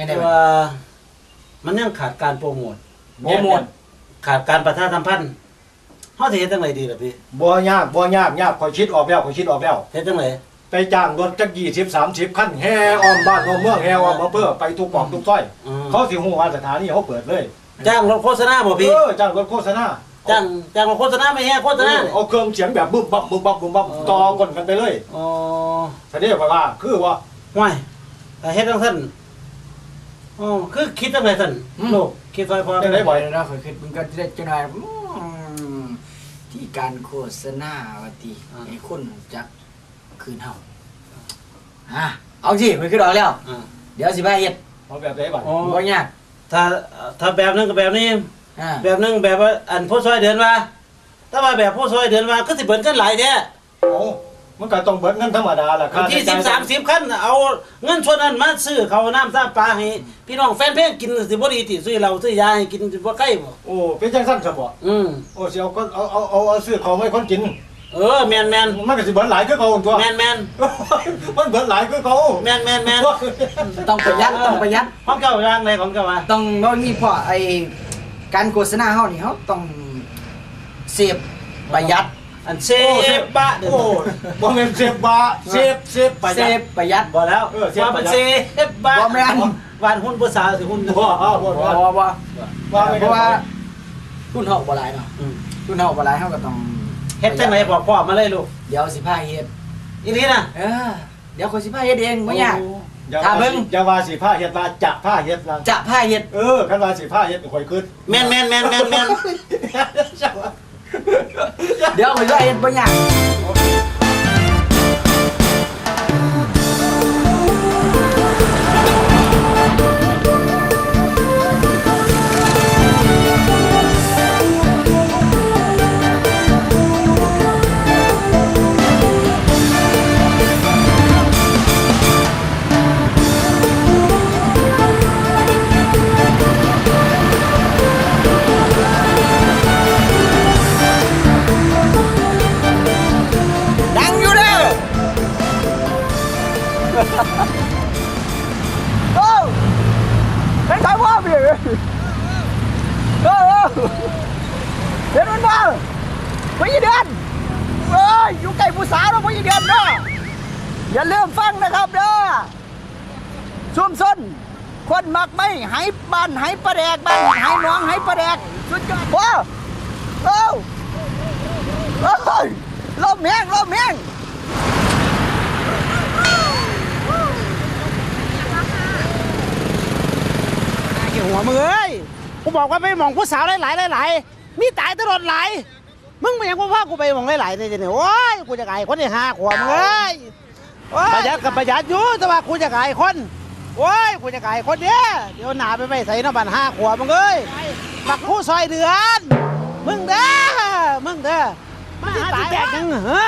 ยังไงแต่วะว่า มันยังขาดการโปรโมทโปรโมท ขาดการประชาสัมพันธ์เฮาสิเฮ็ดจังไดดีล่ะพี่บ่ยากบ่ยากยากข่อยคิดออกแล้วข่อยคิดออกแล้ว เฮ็ดจังไดไปจ้างรถจัก20 30คันแห่อ้อมบ้านอ้อมเมืองแห่อ้อมอำเภอไปทุกปอกทุกซอย อืมเขาสิฮู้ว่าสถานีเขาเปิดเลยจ้างรถโฆษณาบ่พี่เออจ้างรถโฆษณาจ้างจ้างรถโฆษณาไม่แฮ่โฆษเอณาอเอาเครื่องเสียงแบบบึ้มบับบึ้มบับบึ้มบับต่อกันกันไปเลยอ๋อ ทีนี้ว่าว่าคือว่าห่วยแต่เฮ็ดจังซั่น อ๋อคือคิดจังไดซั่นลูกคิดซอยพอจังได๋บ่อยเราเคยคิดมันก็จะจะหน่อยอืมที่การโฆษณาว่าติไอ้คนรู้จักคืนเฮาอะเอาสิมันคือออกแล้ว อ่าเดี๋ยวสิพาเฮ็ดเอาแบบไหนบ่อยอ๋อบ่ยากถ้าถ้าแบบนึงกับแบบนี้ อ่าแบบนึงแบบว่าอันผู้ซอยเดือนว่าถ้าว่าแบบผู้ซอยเดือนว่าก็สิเบิ่นกันหลายแท้โอ้ มันก็ต้องเบิดเงินธรรมดาล่ะค่าที่ใช้สิบจ่สายมสิบคันเอาเงินส่วนนั้นมาซื้อเขาวน้ำซ้ำปลาให้พี่น้องแฟนเพลงกินสิบ่ดีติซื้อเหล้าซื้อยาให้กินสิบ่ใกล้บ่โอ้เป็นจังซั่นซะบ่อืมโอ้สิเอาคนเอาเอาเอาเอาซื้อของให้คนกิน เออแม่นแม่นมันก็สิเบิดหลายคือเขาตัวแม่นแม่นมันเบิดหลายคือเขาแม่นแม่นแม่นต้องประหยัดต้องประหยัดของเก่าอย่างไรของเก่าว่าต้องบ่มีเพราะไอ้การโฆษณาเฮานี่เฮาต้องเสพประหยัด อันเซบะเด้อโอ้บ่แม่นเสพบาเสพเสพไปเสพประหยัดบ่แล้วเออเซฟว่ามันประหยัดเซบะบ่แม่น วานหุ้นภาษาสิหุ้นบ่อ้าวบ่บ่บ่บ่บ่ว่าไม่เพได้ราะว่ารุ่นเฮาบ่หลายเนาะอืมรุ่นเฮาบ่หลายเฮาก็ต้องเฮ็ดจังไดบอกพ่อมาเลยลูกเดี๋ยวสิพาเฮ็ดอีนี่นะเออเดี๋ยวคนสิพาเฮ็ดเองบ่ยาก อย่าถ้าว่าเบิ่งอย่าว่าสิผ้าเฮ็ดว่าจะผ้าเฮ็ดว่าจะพาเฮ็ด เออคันว่าสิผ้าเฮ็ดข่อยขึ้น แม่นแม่นแม่นแม่นแม่น เดี๋ยวคนสิพาเฮ็ดบ่ยาง อยอยู่ใกล้ผู้สาวแล้วพี่เดือนเด้ออย่าลืมฟังนะครับเด้อชุมชนคนมักไม่ไหบ้านไหประแดกบ้านไหน้องไหประแดกสุดยอดว้าวโอ้โอ้ยลมแห้งลมแห้งเกี่ยวหัวมึงเอ้ยกูบอกว่าไปหมองผู้สาวหลายๆหลายๆมีตายตลอดหลาย มึงไม่ยังกูพากูไปหมองหลายๆเนี่ยเนี่ยโอ้ยกูจะไก่คนที่ห้าขวบมึงเอ้ยประหยัดกับประหยัดอยู่แต่ว่ากูจะไก่คนโอ้ยกูจะไก่คนเนี้ยเดี๋ยวหนาไปไปใส่น้ำบันห้าขวบมึงเอ้ยมักผู้ซอยเดือน มึงเด้อมึงเด้อมาหาสิแตกยังเหรอ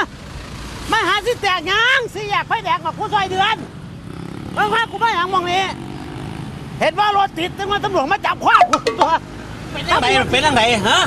มาหาสิแตกยังสิอยากไฟแดกกับผู้ซอยเดือนมึงพากูไปหางมองนี้เห็นว่ารถติดตั้งมาตำรวจมาจับคว้ากูตัวเป็นยังไงเป็นยังไงฮะ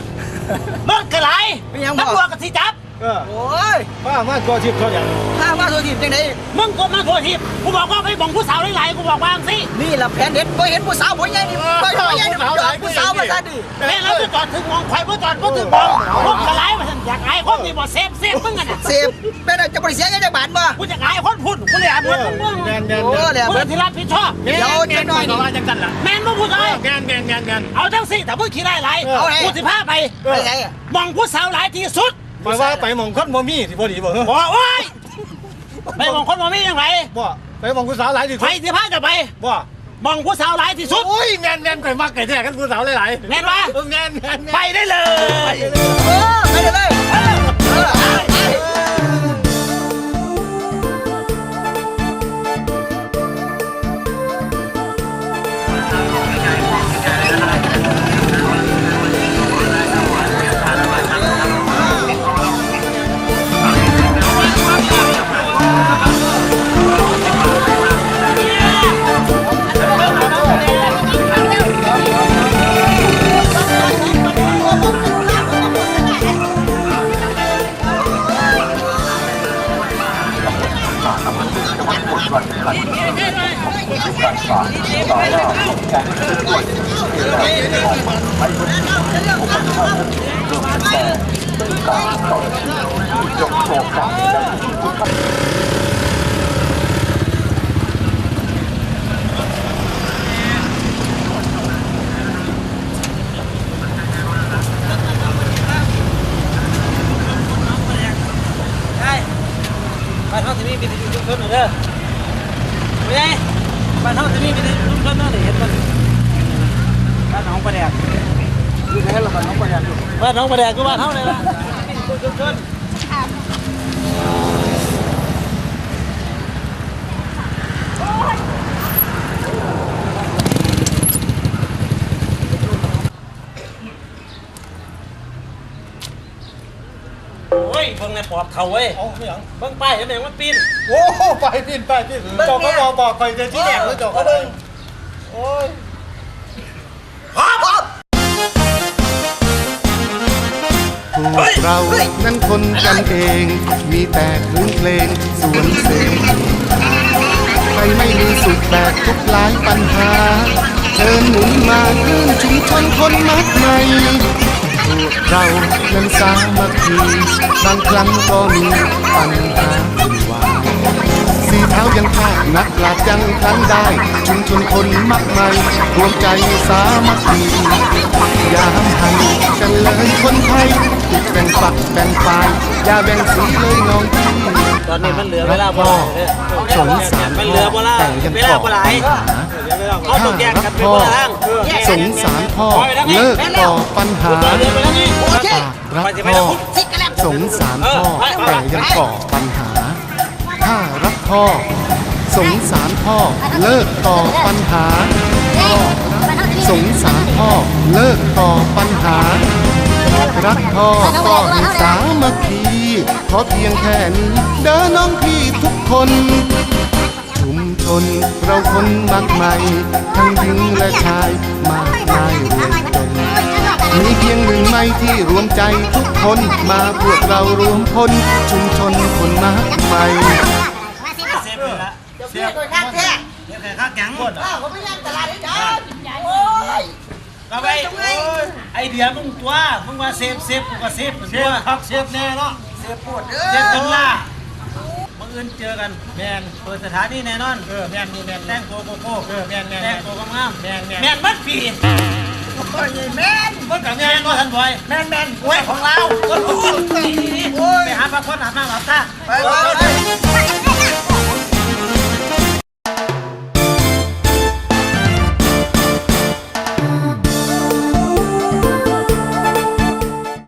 มึงกระไรเป็นยังบ่ตำรวจก็สิจับ เออโอ้ยมามาตัวทิพย์ตัวหยังถ้า ว่าตัวทีมจังไดมึงกดมาโทษทีกูบอกว่าไปบ่งผู้สาวหลายๆกูบอกว่าจังสินี่ล่ะแผนเด็ดบ่เห็นผู้สาวบ่ใหญ่นี่บ่ใหญ่นี่ผู้สาวผู้สาวมาซะดิแม่เราจะจอดถึงมองไข่เพื่อจอดเพื่อถึงมองพวกกระไรมาอยากไอ้คนนี่บ่เซฟเซฟมึงกันน่ะเสพเป็นจะบ่ได้เสียเงินจักบาทบ่กูจะไอ้คนพูดกูเลยอะมึงมึงแมนแมนโอ้แมนแหละกูเบิจะดที่รับผิดชอบเดี๋ยวจังหน่อยนี่ว่าจังซั่นล่ะแม่นมึงพูดอะไรแมนแมนแมนแมนเอาจังสิแต่มึงขี่ได้หลายเอาไงกูสิพาไปไปไหนอะมองผู้สาวหลายที่สุดหมายว่าไปหม่องคนบ่มีที่บ่ดีบ่เฮ้อบอกโอ้ย ไปมองคนบ่มียังไงบ่ไปหม่องผู้สาวหลายที่ใคสุรดสิพาจะไปบ่มองผู้สาวหลายที่สุดโอ้ยแมนแมนข่อยมักไก่แท้กันผู้สาวหลายๆแม่นวะเออแมนแมนแมนไปได้เลยเออไปเลยเลย การฝากต่อหน้าการเกิดขึ้นของไม่พ้นผู้บังคับดูแต่ต่างต่อจบโศกกรรมและผู้ขับ นเฮาสิมีเป็นชุมชนเด้เห็นบ่บ้านหนองประแดกอยู่ไหนล่ะบ้านน้องประเนี่ยบ้านหนองปลาแดกก็บ้านเฮาเลยล่ะชุมชน บิ่งในปอบเขาเว้ยเอาไม่หยังเบิ่งป้ายเห็นไหมมันปีน โอ้ไปพินไปพินเจาก็บอกบอกไปแต่ที่แรกเลยเจาก็เบิ่งโอ้ยพวกเรานั้นคนกันเอง มีแต่คืนเพลงสวนเสงใครไม่มีสุขแบกทุกหลายปัญหาเชิญหนุนมาคลื่นชุมชนคนมักใหม่ พวกเรานั้นสามัคคีบางครั้งก็มีปัญหาวุ่นวายสีเท้ายังพลาดนักปราบยังทันได้ ชุมชนคนมากมายรวมใจสามัคคี อย่าห้ำหันกันเลยคนไทยติดแบ่งฝักแบ่งฝ่ายอย่าแบ่งสีเลยน้องพี่ตอนนี้มันเหลือเวลาบ่หลายเด้อสงสารมันเหลือบ่ละแต่ยังเวขลาอบ่หลายปัญหาเขาต้องแยกกันเป็นคนละทางสงสารพ่อเลิกต่อปัญหาเดินไปแล้วนี่ปากรักพ่อสงสารพ่อแต่ยังก่อปัญหาถ้ารักพ่อสงสารพ่อเลิกต่อปัญหา สงสารพ่อเลิกต่อปัญหา รักพ่อก็ให้สามัคคีขอเพียงแค่นี้เดินน้องพี่ทุกคน ชุมชนเราคนมากมายทั้งหญิงและชายมากมายรวมจนมีเพียงหนึ่งไม่ที่รวมใจทุกคนมาพวกเรารวมพลชุมชนคนมากมายเซฟเลยละเสียบตัวข้างแท้เดี๋ยวใครข้างแข็งหมดอ้าวเขาไม่ยังตลาดให้จัน โอ้ยก็ไปไอเดียมึงตัวมึงว่าเซฟเซฟกูก็เซฟเหมือนเชตัวฟครับเชฟแน่เนาะเสียปวดเด้เซฟจนอล่าบังเอิญเจอกันแมนเปิดสถานีแน่นอนเออแม่นดูแม่นแต่งตัวโกโก้เออแม่นแม่นแต่แม่งนตัวงามๆแม่นแม่นแมนมัดปีโอ้ยแม่นเมื่อกับแมนก็ทันบอยแม่นแม่นโอ้ยของเราไปหาพักผ่อนอาบน้ำอาบท่าไปไปไป